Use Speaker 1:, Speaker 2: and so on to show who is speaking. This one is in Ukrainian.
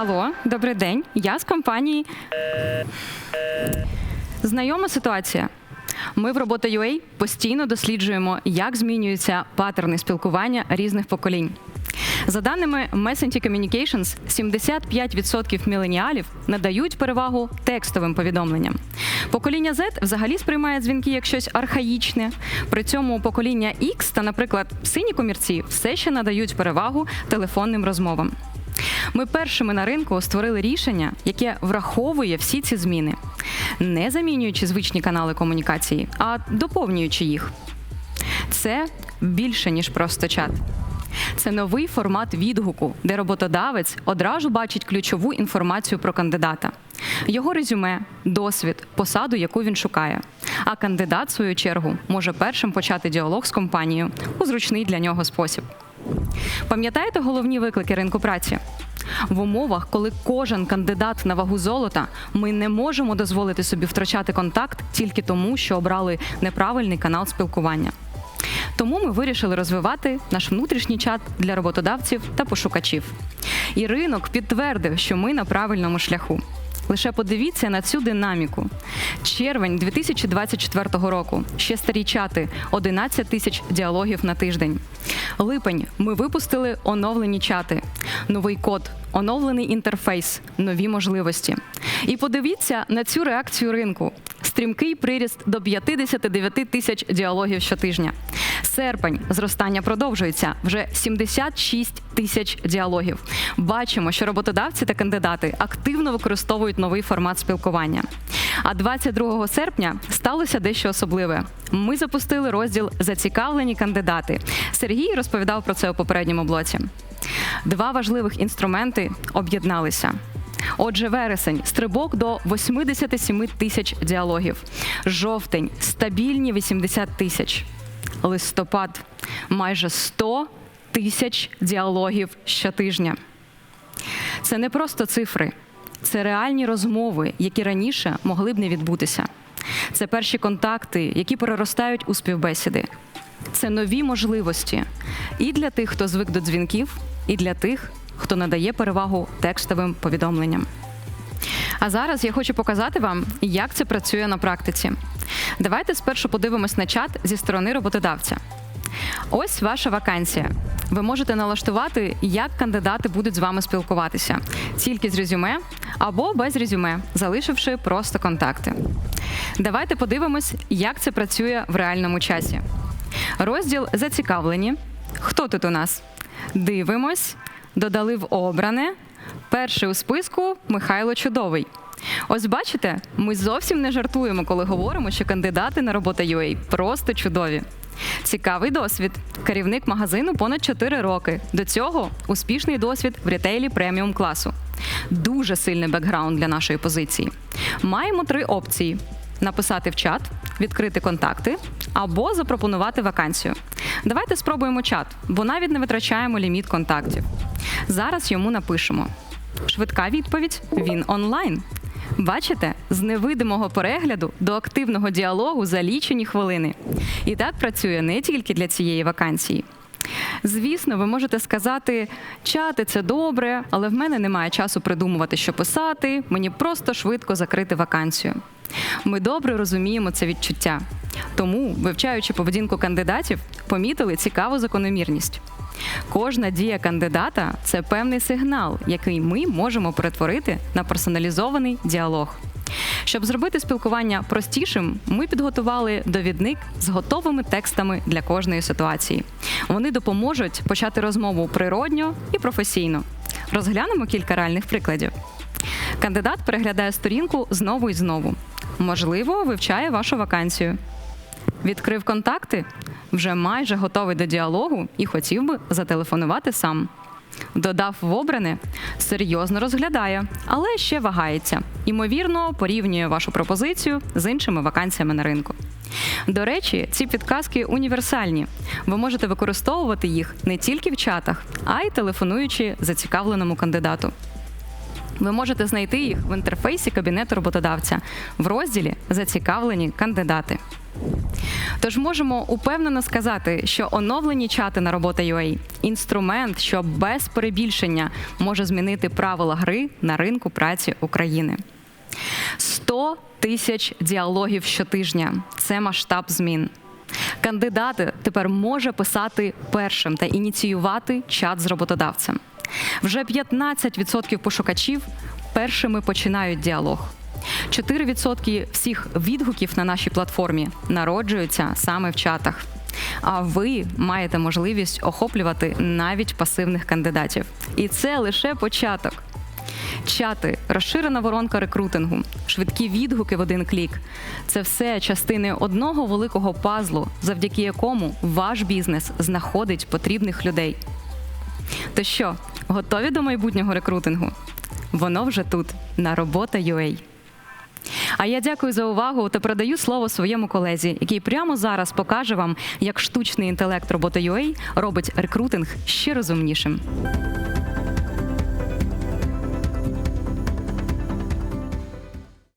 Speaker 1: Алло, добрий день. Я з компанії. Знайома ситуація. Ми в Робота.ua постійно досліджуємо, як змінюються паттерни спілкування різних поколінь. За даними Messenger Communications, 75% міленіалів надають перевагу текстовим повідомленням. Покоління Z взагалі сприймає дзвінки як щось архаїчне. При цьому покоління X та, наприклад, сині комірці все ще надають перевагу телефонним розмовам. Ми першими на ринку створили рішення, яке враховує всі ці зміни, не замінюючи звичні канали комунікації, а доповнюючи їх. Це більше ніж просто чат. Це новий формат відгуку, де роботодавець одразу бачить ключову інформацію про кандидата, його резюме, досвід, посаду, яку він шукає. А кандидат, в свою чергу, може першим почати діалог з компанією у зручний для нього спосіб. Пам'ятаєте головні виклики ринку праці? В умовах, коли кожен кандидат на вагу золота, ми не можемо дозволити собі втрачати контакт тільки тому, що обрали неправильний канал спілкування. Тому ми вирішили розвивати наш внутрішній чат для роботодавців та пошукачів. І ринок підтвердив, що ми на правильному шляху. Лише подивіться на цю динаміку. Червень 2024 року. Ще старі чати 11 тисяч діалогів на тиждень. Липень ми випустили оновлені чати, новий код, оновлений інтерфейс, нові можливості. І подивіться на цю реакцію ринку. Стрімкий приріст до 59 тисяч діалогів щотижня. Серпень зростання продовжується вже 76 тисяч діалогів. Бачимо, що роботодавці та кандидати активно використовують новий формат спілкування. А 22 серпня сталося дещо особливе. Ми запустили розділ Зацікавлені кандидати. Сергій розповідав про це у попередньому блоці. Два важливих інструменти об'єдналися. Отже, вересень стрибок до 87 тисяч діалогів. Жовтень стабільні 80 тисяч. Листопад майже 100 тисяч діалогів щотижня. Це не просто цифри, це реальні розмови, які раніше могли б не відбутися. Це перші контакти, які переростають у співбесіди. Це нові можливості і для тих, хто звик до дзвінків, і для тих, хто надає перевагу текстовим повідомленням. А зараз я хочу показати вам, як це працює на практиці. Давайте спершу подивимось на чат зі сторони роботодавця. Ось ваша вакансія. Ви можете налаштувати, як кандидати будуть з вами спілкуватися, тільки з резюме або без резюме, залишивши просто контакти. Давайте подивимось, як це працює в реальному часі. Розділ зацікавлені. Хто тут у нас? Дивимось, додали в обране. Перший у списку Михайло Чудовий. Ось бачите, ми зовсім не жартуємо, коли говоримо, що кандидати на робота UA просто чудові. Цікавий досвід. Керівник магазину понад 4 роки. До цього успішний досвід в ретейлі преміум класу. Дуже сильний бекграунд для нашої позиції. Маємо три опції: написати в чат, відкрити контакти або запропонувати вакансію. Давайте спробуємо чат, бо навіть не витрачаємо ліміт контактів. Зараз йому напишемо. Швидка відповідь: він онлайн. Бачите, з невидимого перегляду до активного діалогу за лічені хвилини. І так працює не тільки для цієї вакансії. Звісно, ви можете сказати, чати це добре, але в мене немає часу придумувати, що писати, мені просто швидко закрити вакансію. Ми добре розуміємо це відчуття. Тому, вивчаючи поведінку кандидатів, помітили цікаву закономірність. Кожна дія кандидата це певний сигнал, який ми можемо перетворити на персоналізований діалог. Щоб зробити спілкування простішим, ми підготували довідник з готовими текстами для кожної ситуації. Вони допоможуть почати розмову природньо і професійно. Розглянемо кілька реальних прикладів. Кандидат переглядає сторінку знову і знову. Можливо, вивчає вашу вакансію. Відкрив контакти, вже майже готовий до діалогу і хотів би зателефонувати сам. Додав в обране, серйозно розглядає, але ще вагається. Ймовірно, порівнює вашу пропозицію з іншими вакансіями на ринку. До речі, ці підказки універсальні. Ви можете використовувати їх не тільки в чатах, а й телефонуючи зацікавленому кандидату. Ви можете знайти їх в інтерфейсі кабінету роботодавця в розділі Зацікавлені кандидати. Тож можемо упевнено сказати, що оновлені чати на робота UA – інструмент, що без перебільшення може змінити правила гри на ринку праці України. 100 тисяч діалогів щотижня це масштаб змін. Кандидати тепер може писати першим та ініціювати чат з роботодавцем. Вже 15% пошукачів першими починають діалог. 4% всіх відгуків на нашій платформі народжуються саме в чатах. А ви маєте можливість охоплювати навіть пасивних кандидатів. І це лише початок. Чати, розширена воронка рекрутингу, швидкі відгуки в один клік це все частини одного великого пазлу, завдяки якому ваш бізнес знаходить потрібних людей. То що, готові до майбутнього рекрутингу? Воно вже тут, на робота UA. А я дякую за увагу та передаю слово своєму колезі, який прямо зараз покаже вам, як штучний інтелект роботи UA робить рекрутинг ще розумнішим.